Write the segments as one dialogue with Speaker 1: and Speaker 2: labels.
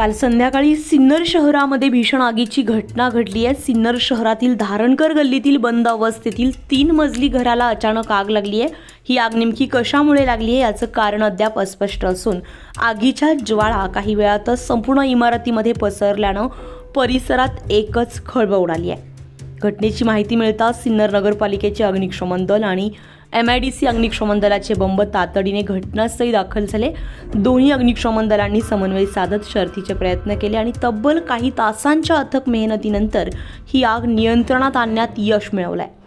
Speaker 1: काल संध्याकाळी सिन्नर शहरामध्ये भीषण आगीची घटना घडली आहे. सिन्नर शहरातील धारणकर गल्लीतील बंद अवस्थेतील तीन मजली घराला अचानक आग लागली आहे. ही आग नेमकी कशामुळे लागली आहे याचं कारण अद्याप अस्पष्ट असून आगीच्या ज्वाळा काही वेळातच संपूर्ण इमारतीमध्ये पसरल्यानं परिसरात एकच खळबळ उडाली आहे. घटनेची माहिती मिळताच सिन्नर नगरपालिकेचे अग्निशमन दल आणि एम आय डी सी अग्निशमन दलाचे बंब तातडीने घटनास्थळी दाखल झाले. दोन्ही अग्निशमन दलांनी समन्वय साधत शर्थीचे प्रयत्न केले आणि तब्बल काही तासांच्या अथक मेहनतीनंतर ही आग नियंत्रणात आणण्यात यश मिळवलं आहे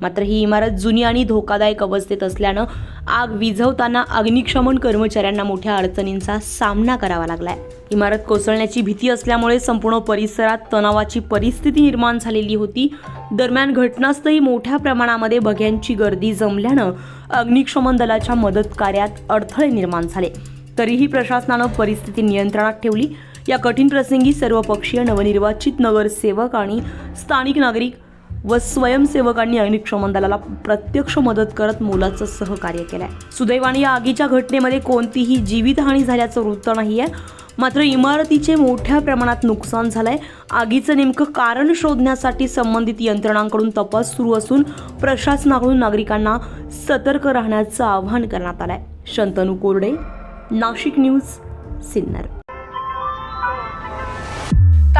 Speaker 1: मात्र ही इमारत जुनी आणि धोकादायक अवस्थेत असल्यानं आग विझवताना अग्निशमन कर्मचाऱ्यांना मोठ्या अडचणींचा सामना करावा लागलाय. इमारत कोसळण्याची भीती असल्यामुळे संपूर्ण परिसरात तणावाची परिस्थिती निर्माण झालेली होती. दरम्यान घटनास्थळी मोठ्या प्रमाणामध्ये बघ्यांची गर्दी जमल्यानं अग्निशमन दलाच्या मदत कार्यात अडथळे निर्माण झाले. तरीही प्रशासनानं परिस्थिती नियंत्रणात ठेवली. या कठीण प्रसंगी सर्वपक्षीय नवनिर्वाचित नगरसेवक आणि स्थानिक नागरिक व स्वयंसेवकांनी अग्निशमन दलाला प्रत्यक्ष मदत करत मोलाचं सहकार्य केलंय. सुदैवाने या आगीच्या घटनेमध्ये कोणतीही जीवितहानी झाल्याचं वृत्त नाही आहे मात्र इमारतीचे मोठ्या प्रमाणात नुकसान झालंय. आगीचं नेमकं कारण शोधण्यासाठी संबंधित यंत्रणांकडून तपास सुरू असून प्रशासनाकडून नागरिकांना सतर्क राहण्याचं आवाहन करण्यात आलंय. शंतनू कोरडे नाशिक न्यूज सिन्नर.